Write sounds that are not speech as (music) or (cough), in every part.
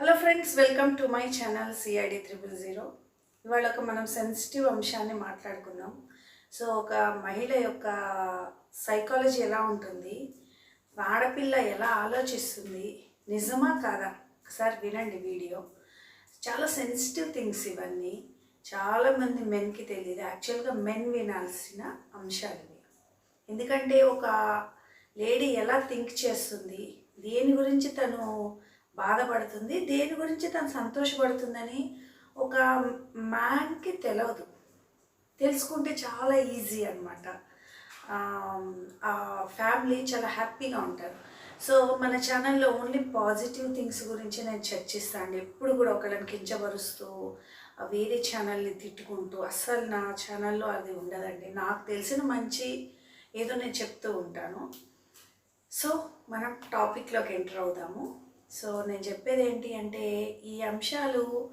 Hello friends welcome to my channel CID triple zero ఇవాళ ఒక మనం సెన్సిటివ్ అంశాన్ని మాట్లాడుకుందాం. సో ఒక మహిళ యొక్క సైకాలజీ ఎలా ఉంటుంది? ఆడపిల్ల ఎలా ఆలోచిస్తుంది? నిజమా కాదా? ఒకసారి వినండి వీడియో. చాలా సెన్సిటివ్ థింగ్స్ ఇవన్నీ. చాలామంది మెన్కి తెలియదు యాక్చువల్గా మెన్ వినాల్సిన అంశాలు ఇవి. ఎందుకంటే ఒక లేడీ ఎలా థింక్ చేస్తుంది? దేని గురించి తను బాధపడుతుంది. దేని గురించి తను సంతోషపడుతుందని ఒక మ్యాన్కి తెలియదు తెలుసుకుంటే చాలా ఈజీ అనమాట ఆ ఫ్యామిలీ చాలా హ్యాపీగా ఉంటారు. సో మన ఛానల్లో ఓన్లీ పాజిటివ్ థింగ్స్ గురించి నేను చర్చిస్తాను ఎప్పుడు కూడా ఒకళ్ళని కించపరుస్తూ వేరే ఛానల్ని తిట్టుకుంటూ అస్సలు నా ఛానల్లో అది ఉండదండి. నాకు తెలిసిన మంచి ఏదో నేను చెప్తూ ఉంటాను. సో మనం టాపిక్లోకి ఎంటర్ అవుదాము. సో నేను చెప్పేది ఏంటి అంటే ఈ అంశాలు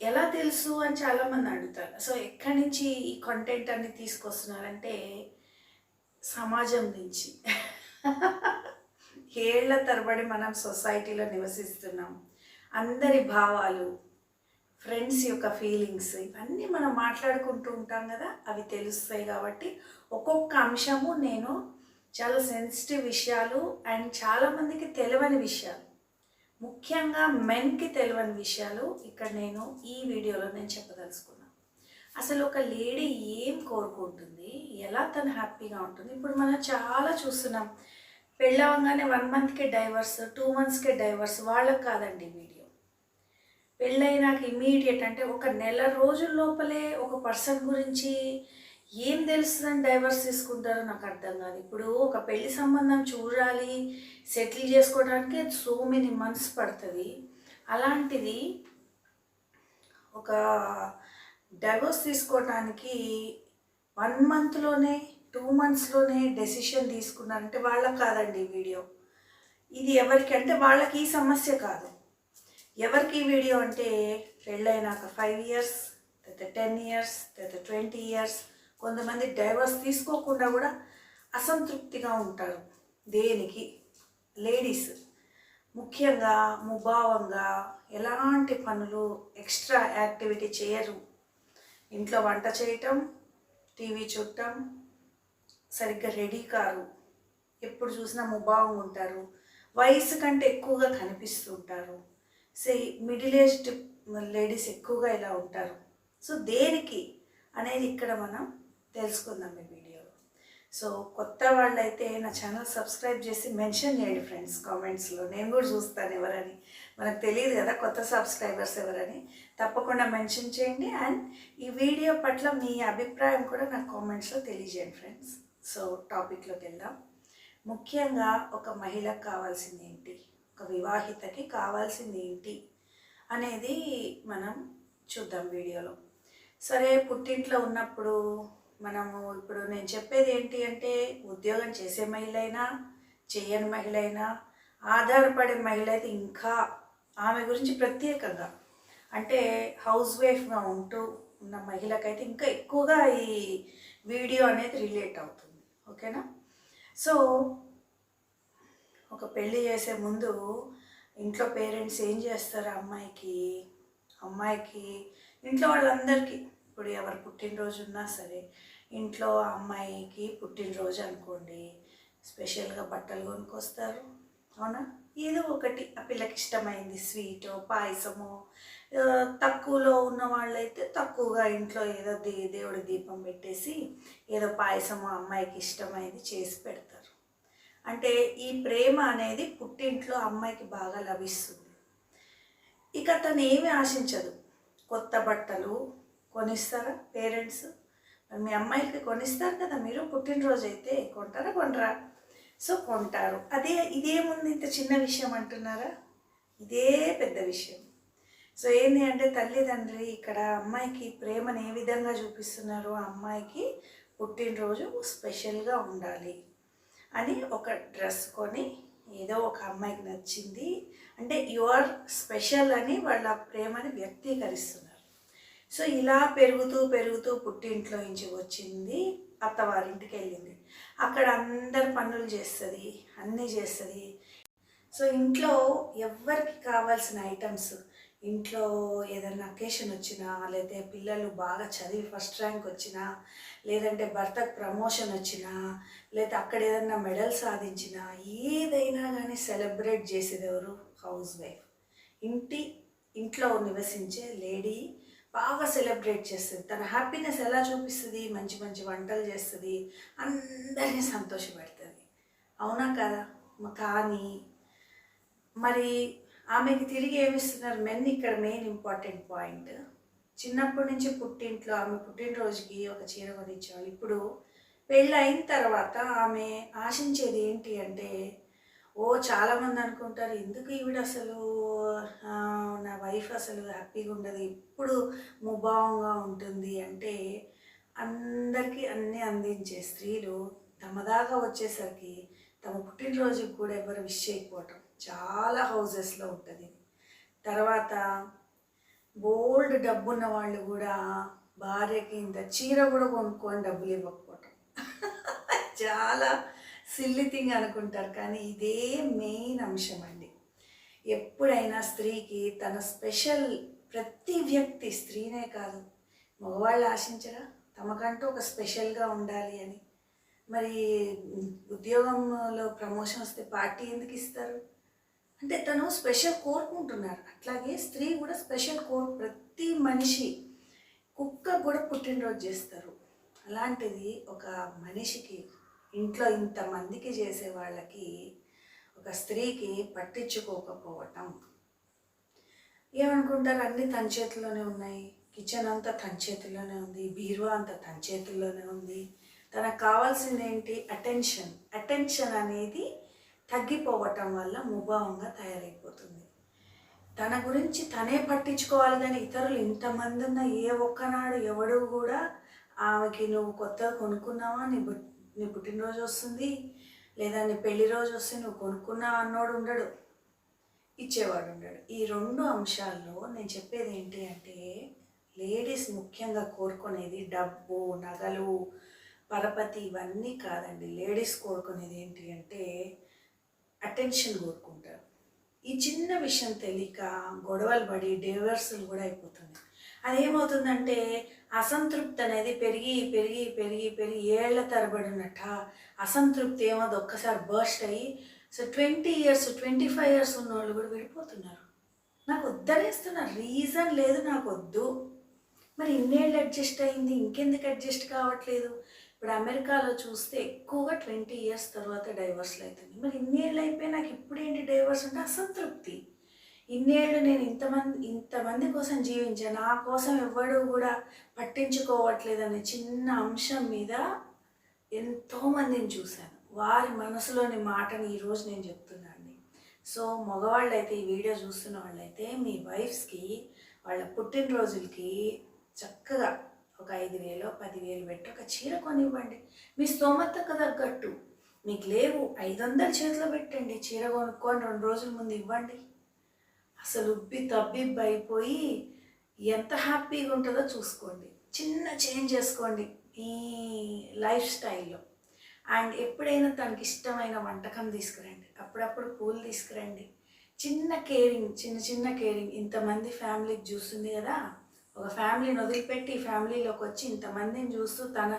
ఎలా తెలుసు అని చాలామంది అడుగుతారు. సో ఎక్కడి నుంచి ఈ కంటెంట్ అన్ని తీసుకొస్తున్నారంటే సమాజం నుంచి. (laughs) ఏళ్ళ తరబడి మనం సొసైటీలో నివసిస్తున్నాం. అందరి భావాలు ఫ్రెండ్స్ యొక్క ఫీలింగ్స్ ఇవన్నీ మనం మాట్లాడుకుంటూ ఉంటాం కదా అవి తెలుస్తాయి కాబట్టి ఒక్కొక్క అంశము నేను చాలా సెన్సిటివ్ విషయాలు అండ్ చాలామందికి తెలియని విషయాలు. ముఖ్యంగా మెన్కి తెలియని విషయాలు ఇక్కడ నేను ఈ వీడియోలో నేను చెప్పదలుచుకున్నాను అసలు ఒక లేడీ ఏం కోరుకుంటుంది? ఎలా తను హ్యాపీగా ఉంటుంది? ఇప్పుడు మనం చాలా చూస్తున్నాం. పెళ్ళవగానే వన్ మంత్కే డైవర్స్ టూ మంత్స్కే డైవర్స్ వాళ్ళకి కాదండి వీడియో. పెళ్ళైనాక ఇమీడియట్ అంటే ఒక నెల రోజుల లోపలే ఒక పర్సన్ గురించి ఏం తెలుస్తుందని డైవర్స్ తీసుకుంటారో నాకు అర్థం కాదు. ఇప్పుడు ఒక పెళ్ళి సంబంధం చూడాలి సెటిల్ చేసుకోవడానికి సో మెనీ మంత్స్ పడుతుంది. అలాంటిది ఒక డైవర్స్ తీసుకోవడానికి వన్ మంత్లోనే టూ మంత్స్లోనే డెసిషన్ తీసుకున్నారంటే వాళ్ళకి కాదండి వీడియో ఇది ఎవరికి అంటే వాళ్ళకి ఈ సమస్య కాదు. ఎవరికి ఈ వీడియో అంటే పెళ్ళైనాక ఫైవ్ ఇయర్స్ తర్వాత టెన్ ఇయర్స్ తర్వాత ట్వంటీ ఇయర్స్ కొంతమంది డైవర్స్ తీసుకోకుండా కూడా అసంతృప్తిగా ఉంటారు. దేనికి? లేడీస్. ముఖ్యంగా ముభావంగా ఎలాంటి పనులు ఎక్స్ట్రా యాక్టివిటీ చేయరు. ఇంట్లో వంట చేయటం టీవీ చూడటం సరిగ్గా రెడీ కారు. ఎప్పుడు చూసినా ముభావం ఉంటారు. వయసు కంటే ఎక్కువగా కనిపిస్తుంటారు. సే మిడిల్ ఏజ్డ్ లేడీస్ ఎక్కువగా ఇలా ఉంటారు. సో దేనికి అనేది ఇక్కడ మనం తెలుసుకుందాం ఈ వీడియోలో సో కొత్త వాళ్ళైతే నా ఛానల్ సబ్స్క్రైబ్ చేసి మెన్షన్ చేయండి ఫ్రెండ్స్ కామెంట్స్లో. నేను కూడా చూస్తాను ఎవరని. మనకు తెలియదు కదా కొత్త సబ్స్క్రైబర్స్ ఎవరని. తప్పకుండా మెన్షన్ చేయండి. అండ్ ఈ వీడియో పట్ల మీ అభిప్రాయం కూడా నాకు కామెంట్స్లో తెలియజేయండి ఫ్రెండ్స్. సో టాపిక్లోకి వెళ్దాం. ముఖ్యంగా ఒక మహిళకు కావాల్సింది ఏంటి? ఒక వివాహితకి కావాల్సింది ఏంటి? అనేది మనం చూద్దాం వీడియోలో. సరే పుట్టింట్లో ఉన్నప్పుడు మనము ఇప్పుడు నేను చెప్పేది ఏంటి అంటే ఉద్యోగం చేసే మహిళ అయినా చేయని మహిళ అయినా ఆధారపడే మహిళ అయితే ఇంకా ఆమె గురించి ప్రత్యేకంగా. అంటే హౌస్ వైఫ్గా ఉంటూ ఉన్న మహిళకైతే ఇంకా ఎక్కువగా ఈ వీడియో అనేది రిలేట్ అవుతుంది. ఓకేనా? సో ఒక పెళ్ళి చేసే ముందు ఇంట్లో పేరెంట్స్ ఏం చేస్తారు అమ్మాయికి? అమ్మాయికి ఇంట్లో వాళ్ళందరికీ ఇప్పుడు ఎవరు పుట్టినరోజు ఉన్నా సరే ఇంట్లో అమ్మాయికి పుట్టినరోజు అనుకోండి. స్పెషల్గా బట్టలు కొనుక్కొస్తారు. అవునా? ఏదో ఒకటి ఆ పిల్లకి ఇష్టమైంది స్వీటో పాయసమో తక్కువలో ఉన్న వాళ్ళైతే తక్కువగా ఇంట్లో ఏదో దే దేవుడి దీపం పెట్టేసి ఏదో పాయసమో అమ్మాయికి ఇష్టమైంది చేసి పెడతారు. అంటే ఈ ప్రేమ అనేది పుట్టింట్లో అమ్మాయికి బాగా లభిస్తుంది. ఇక తను ఏమి ఆశించదు. కొత్త బట్టలు కొనిస్తారా పేరెంట్స్? మరి మీ అమ్మాయికి కొనిస్తారు కదా మీరు? పుట్టినరోజు అయితే కొంటారా కొనరా? సో కొంటారు. అదే ఇదేముంది ఇంత చిన్న విషయం అంటున్నారా? ఇదే పెద్ద విషయం. సో ఏంటి అంటే తల్లిదండ్రి ఇక్కడ అమ్మాయికి ప్రేమను ఏ విధంగా చూపిస్తున్నారు ఆ అమ్మాయికి పుట్టినరోజు స్పెషల్గా ఉండాలి అని ఒక డ్రెస్ కొని ఏదో ఒక అమ్మాయికి నచ్చింది. అంటే యు ఆర్ స్పెషల్ అని వాళ్ళ ప్రేమని వ్యక్తీకరిస్తున్నారు. సో ఇలా పెరుగుతూ పెరుగుతూ పుట్టింట్లో నుంచి వచ్చింది అత్తవారింటికి వెళ్ళింది. అక్కడ అందరు పనులు చేస్తుంది అన్నీ చేస్తుంది. సో ఇంట్లో ఎవ్వరికి కావాల్సిన ఐటమ్స్ ఇంట్లో ఏదైనా అకేషన్ వచ్చినా లేదా పిల్లలు బాగా చదివి ఫస్ట్ ర్యాంక్ వచ్చినా లేదంటే భర్తకు ప్రమోషన్ వచ్చినా లేదా అక్కడ ఏదైనా మెడల్ సాధించినా ఏదైనా కానీ సెలబ్రేట్ చేసేది ఎవరు? Housewife. ఇంటి ఇంట్లో నివసించే లేడీ బాగా సెలబ్రేట్ చేస్తుంది. తన హ్యాపీనెస్ ఎలా చూపిస్తుంది? మంచి మంచి వంటలు చేస్తుంది. అందరినీ సంతోషపెడుతుంది. అవునా కదా? కానీ మరి ఆమెకి తిరిగి ఏమిస్తున్నారు? మెన్ ఇక్కడ మెయిన్ ఇంపార్టెంట్ పాయింట్. చిన్నప్పటి నుంచి పుట్టింట్లో ఆమె పుట్టినరోజుకి ఒక చీర కొనిచ్చేవాళ్ళు. ఇప్పుడు పెళ్ళి అయిన తర్వాత ఆమె ఆశించేది ఏంటి అంటే ఓ చాలామంది అనుకుంటారు ఎందుకు ఈవిడ అసలు నా వైఫ్ అసలు హ్యాపీగా ఉండదు. ఎప్పుడు ముభావంగా ఉంటుంది అంటే అందరికీ అన్నీ అందించే స్త్రీలు తమ దాకా వచ్చేసరికి తమ పుట్టినరోజుకి కూడా ఎవరు విష్ చేయకపోవటం. చాలా హౌజెస్లో ఉంటుంది. తర్వాత బోల్డ్ డబ్బున్న వాళ్ళు కూడా భార్యకి ఇంత చీర కూడా కొనుక్కొని డబ్బులు ఇవ్వకపోవటం. (laughs) చాలా సిల్లి థింగ్ అనుకుంటారు. కానీ ఇదే మెయిన్ అంశం అండి ఎప్పుడైనా స్త్రీకి తన స్పెషల్ ప్రతి వ్యక్తి స్త్రీనే కాదు. మగవాళ్ళు ఆశించరా? తమకంటూ ఒక స్పెషల్గా ఉండాలి అని. మరి ఉద్యోగంలో ప్రమోషన్ వస్తే పార్టీ ఎందుకు ఇస్తారు? అంటే తను స్పెషల్ కోరుకుంటున్నారు అట్లాగే స్త్రీ కూడా స్పెషల్ కోర్ ప్రతి మనిషి కుక్క కూడా పుట్టినరోజు చేస్తారు. అలాంటిది ఒక మనిషికి ఇంట్లో ఇంతమందికి చేసే వాళ్ళకి ఒక స్త్రీకి పట్టించుకోకపోవటం. ఏమనుకుంటారు? అన్నీ తన చేతిలోనే ఉన్నాయి. కిచెన్ అంతా తన చేతిలోనే ఉంది. బీరువా అంతా తన చేతిలోనే ఉంది. తనకు కావాల్సింది ఏంటి? అటెన్షన్. అటెన్షన్ అనేది తగ్గిపోవటం వల్ల ముభావంగా తయారైపోతుంది. తన గురించి తనే పట్టించుకోవాలి కానీ ఇతరులు ఇంతమంది ఉన్న ఏ ఒక్కనాడు ఎవడు కూడా ఆమెకి నువ్వు కొత్తగా కొనుక్కున్నావా? నీ బుట్ నీ పుట్టినరోజు వస్తుంది. లేదా నీ పెళ్ళి రోజు వస్తే నువ్వు కొనుక్కున్నావు అన్నోడు ఉండడు ఇచ్చేవాడు ఉండడు. ఈ రెండు అంశాల్లో నేను చెప్పేది ఏంటి అంటే లేడీస్ ముఖ్యంగా కోరుకునేది డబ్బు నగలు పరపతి ఇవన్నీ కాదండి. లేడీస్ కోరుకునేది ఏంటి అంటే అటెన్షన్ కోరుకుంటారు. ఈ చిన్న విషయం తెలియక గొడవలు పడి డైవర్సులు కూడా అయిపోతుంది అదేమవుతుందంటే అసంతృప్తి అనేది పెరిగి పెరిగి పెరిగి పెరిగి ఏళ్ళ తరబడి అసంతృప్తి ఏమో అది ఒక్కసారి బర్స్ట్ అయ్యి so twenty years twenty five years ఉన్న వాళ్ళు కూడా విడిపోతున్నారు. నాకు వద్దనేస్తున్నారు. రీజన్ లేదు నాకు వద్దు మరి ఇన్నేళ్ళు అడ్జస్ట్ అయింది ఇంకెందుకు అడ్జస్ట్ కావట్లేదు? ఇప్పుడు అమెరికాలో చూస్తే ఎక్కువగా ట్వంటీ ఇయర్స్ తర్వాత డైవర్స్లు అవుతుంది మరి ఇన్నేళ్ళు అయిపోయి నాకు ఇప్పుడేంటి డైవర్స్ అంటే అసంతృప్తి. ఇన్నేళ్ళు నేను ఇంతమంది ఇంతమంది కోసం జీవించాను నా కోసం ఎవ్వడూ కూడా పట్టించుకోవట్లేదనే చిన్న అంశం మీద ఎంతోమందిని చూశాను. వారి మనసులోని మాటని ఈరోజు నేను చెప్తున్నాను సో మగవాళ్ళు అయితే ఈ వీడియో చూస్తున్న వాళ్ళైతే మీ వైఫ్స్కి వాళ్ళ పుట్టినరోజులకి చక్కగా ఒక ఐదు వేలు పదివేలు పెట్టి ఒక చీర కొనివ్వండి. మీ స్తోమతకు తగ్గట్టు. మీకు లేవు ఐదు వందలు చేతిలో పెట్టండి. చీర కొనుక్కొని రెండు రోజుల ముందు ఇవ్వండి. అసలు ఉబ్బి తబ్బిబ్బి అయిపోయి ఎంత హ్యాపీగా ఉంటుందో చూసుకోండి. చిన్న చేంజ్ చేసుకోండి మీ లైఫ్ స్టైల్లో. అండ్ ఎప్పుడైనా తనకి ఇష్టమైన వంటకం తీసుకురండి. అప్పుడప్పుడు పూలు తీసుకురండి. చిన్న కేరింగ్ చిన్న చిన్న కేరింగ్. ఇంతమంది ఫ్యామిలీకి చూస్తుంది కదా. ఒక ఫ్యామిలీని వదిలిపెట్టి ఫ్యామిలీలోకి వచ్చి ఇంతమందిని చూస్తూ తన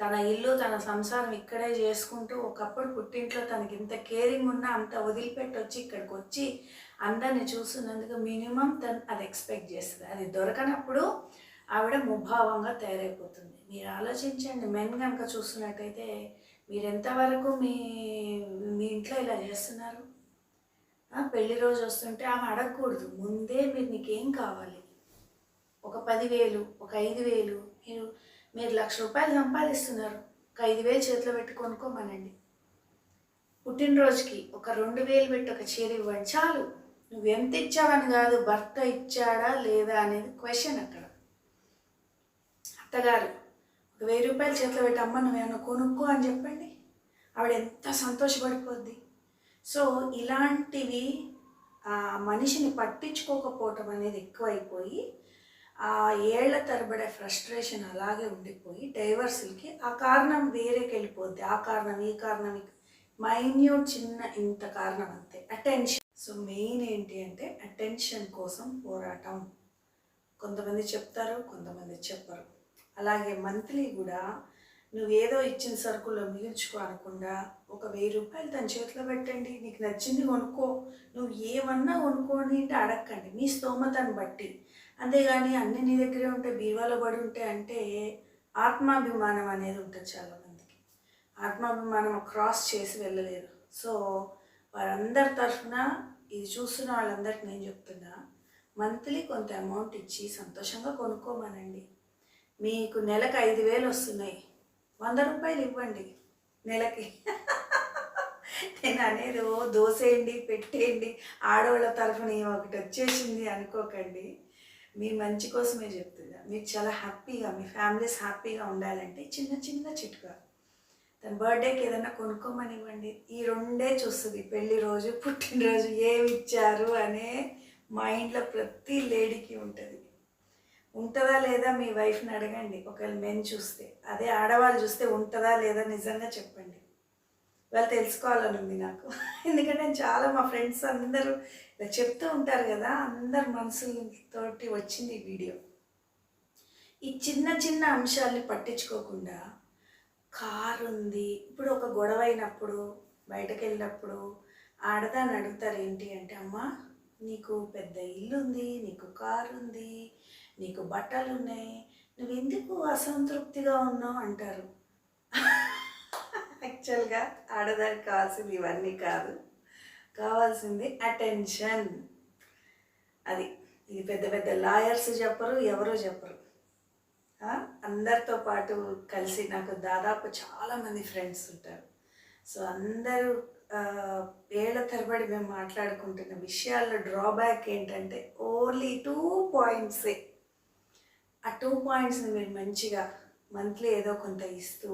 తన ఇల్లు తన సంసారం ఇక్కడే చేసుకుంటూ ఒకప్పుడు పుట్టింట్లో తనకి ఇంత కేరింగ్ ఉన్నా అంత వదిలిపెట్టి వచ్చి ఇక్కడికి వచ్చి అందరిని చూస్తున్నందుకు మినిమం తను అది ఎక్స్పెక్ట్ చేస్తుంది. అది దొరకనప్పుడు ఆవిడ ముభావంగా తయారైపోతుంది. మీరు ఆలోచించండి మెన్ కనుక చూస్తున్నట్టయితే మీరు ఎంతవరకు మీ మీ ఇంట్లో ఇలా చేస్తున్నారు? పెళ్ళి రోజు వస్తుంటే ఆమె అడగకూడదు. ముందే మీరు నీకేం కావాలి? ఒక పదివేలు ఒక ఐదు వేలు మీరు మీరు లక్ష రూపాయలు సంపాదిస్తున్నారు. ఒక ఐదు వేలు చేతిలో పెట్టి కొనుక్కోమనండి. పుట్టినరోజుకి ఒక రెండు వేలు పెట్టి ఒక చీర ఇవ్వండి చాలు. నువ్వు ఎంత ఇచ్చావని కాదు భర్త ఇచ్చాడా లేదా అనేది క్వశ్చన్ అక్కడ. అత్తగారు ఒక వెయ్యి రూపాయలు చేతిలో పెట్టి అమ్మ నువ్వేమన్నా కొనుక్కో అని చెప్పండి. ఆవిడ ఎంత సంతోషపడిపోద్ది. సో ఇలాంటివి ఆ మనిషిని పట్టించుకోకపోవటం అనేది ఎక్కువైపోయి ఆ ఏళ్ళ తరబడే ఫ్రస్ట్రేషన్ అలాగే ఉండిపోయి డైవర్సులకి ఆ కారణం వేరేకి వెళ్ళిపోద్ది. ఆ కారణం ఈ కారణం మైన్యూట్ చిన్న ఇంత కారణం అంతే. అటెన్షన్ సో మెయిన్ ఏంటి అంటే అటెన్షన్ కోసం పోరాటం. కొంతమంది చెప్తారు కొంతమంది చెప్పరు. అలాగే మంత్లీ కూడా నువ్వు ఏదో ఇచ్చిన సరుకుల్లో మిగిల్చుకో అనకుండా ఒక వెయ్యి రూపాయలు తన చేతిలో పెట్టండి నీకు నచ్చింది కొనుక్కో. నువ్వు ఏమన్నా కొనుక్కోని అంటే అడగండి మీ స్తోమతను బట్టి. అంతేగాని అన్ని నీ దగ్గరే ఉంటే బీరువాలో పడి ఉంటే అంటే ఆత్మాభిమానం అనేది ఉంటుంది చాలామందికి. ఆత్మాభిమానం క్రాస్ చేసి వెళ్ళలేరు. సో వారందరి తరఫున ఇది చూస్తున్న వాళ్ళందరికి నేను చెప్తున్నా మంత్లీ కొంత అమౌంట్ ఇచ్చి సంతోషంగా కొనుక్కోమనండి. మీకు నెలకు ఐదు వేలు వస్తున్నాయి. వంద రూపాయలు ఇవ్వండి నెలకి. (laughs) నేను అనేది ఓ దోసేయండి పెట్టేయండి. ఆడవాళ్ళ తరఫున ఒకటి వచ్చేసింది అనుకోకండి. మీ మంచి కోసమే చెప్తుందా మీకు చాలా హ్యాపీగా మీ ఫ్యామిలీస్ హ్యాపీగా ఉండాలంటే చిన్న చిన్న చిట్కా. తన బర్త్డేకి ఏదైనా కొనుక్కోమని ఇవ్వండి ఈ రెండే చూస్తుంది. పెళ్ళి రోజు పుట్టినరోజు ఏమి ఇచ్చారు అనే మైండ్లో ప్రతి లేడీకి ఉంటుంది. ఉంటుందా లేదా మీ వైఫ్ని అడగండి. ఒకవేళ మెన్ చూస్తే. అదే ఆడవాళ్ళు చూస్తే ఉంటుందా లేదా నిజంగా చెప్పండి. వాళ్ళు తెలుసుకోవాలని ఉంది నాకు. ఎందుకంటే నేను చాలా మా ఫ్రెండ్స్ అందరూ ఇలా చెప్తూ ఉంటారు కదా అందరు మనసులతోటి వచ్చింది ఈ వీడియో ఈ చిన్న చిన్న అంశాల్ని పట్టించుకోకుండా కారు ఉంది ఇప్పుడు ఒక గొడవ అయినప్పుడు బయటకు వెళ్ళినప్పుడు ఆడదాన్ని అడుగుతారు ఏంటి అంటే అమ్మ నీకు పెద్ద ఇల్లు ఉంది నీకు కారు ఉంది నీకు బట్టలు ఉన్నాయి నువ్వు ఎందుకు అసంతృప్తిగా ఉన్నావు? అంటారు. యాక్చువల్గా ఆడదానికి కావాల్సింది ఇవన్నీ కాదు. కావాల్సింది అటెన్షన్. అది. ఇది పెద్ద పెద్ద లాయర్స్ చెప్పరు ఎవరు చెప్పరు. అందరితో పాటు కలిసి నాకు దాదాపు చాలామంది ఫ్రెండ్స్ ఉంటారు. సో అందరూ ఆ, ఏళ్ళ తరబడి మేము మాట్లాడుకుంటున్న విషయాల్లో డ్రాబ్యాక్ ఏంటంటే ఓన్లీ టూ పాయింట్సే ఆ టూ పాయింట్స్ని మీరు మంచిగా మంత్లీ ఏదో కొంత ఇస్తూ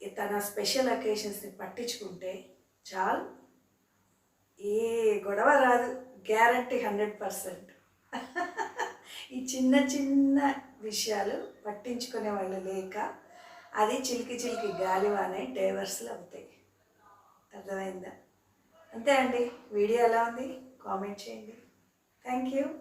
తన స్పెషల్ అకేషన్స్ని పట్టించుకుంటే చాలు. ఏ గొడవ రాదు. గ్యారంటీ హండ్రెడ్ పర్సెంట్ ఈ చిన్న చిన్న విషయాలు పట్టించుకునే వాళ్ళు లేక అది చిలికి చిలికి గాలివానే డైవర్స్లు అవుతాయి. అర్థమైందా? అంతే అండి. వీడియో ఎలా ఉంది? కామెంట్ చేయండి. Thank you.